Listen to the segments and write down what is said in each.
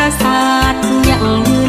ระศาสตร์ยัง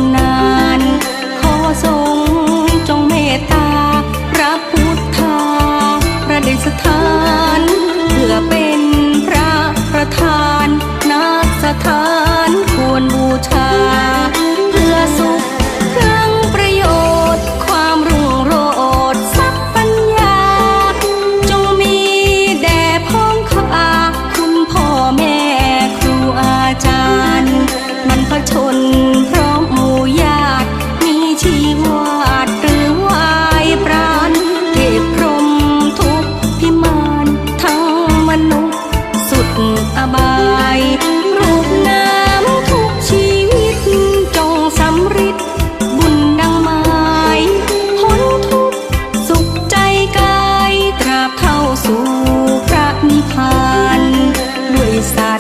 สั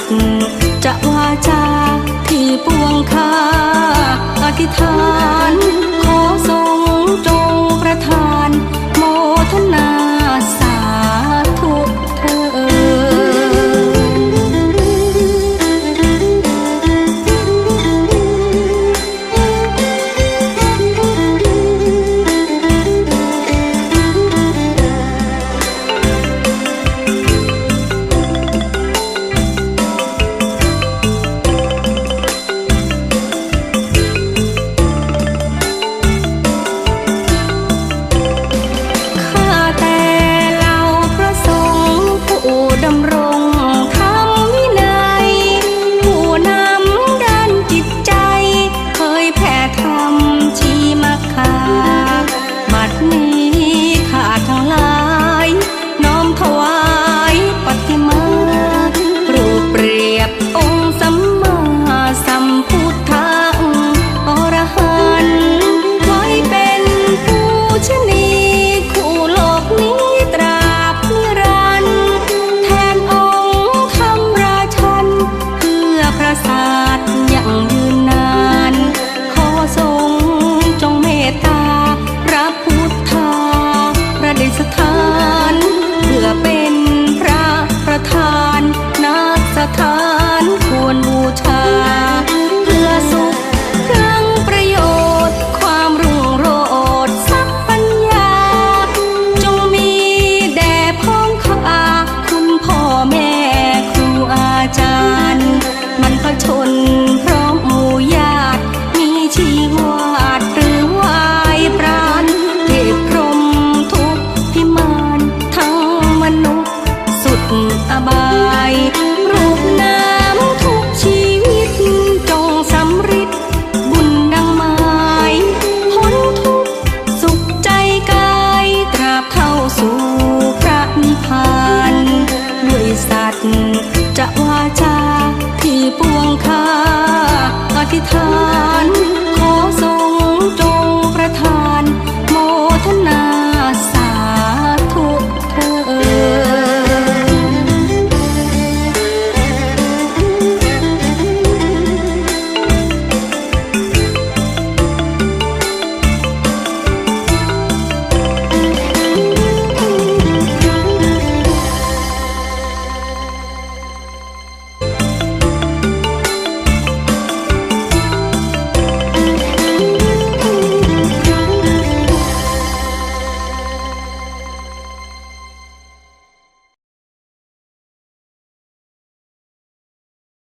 จะวาจาที่ปวงคาอธิษฐาน ขอทรงจงประทาน ด จะวาจาที่ปวงค่าอธิษฐาน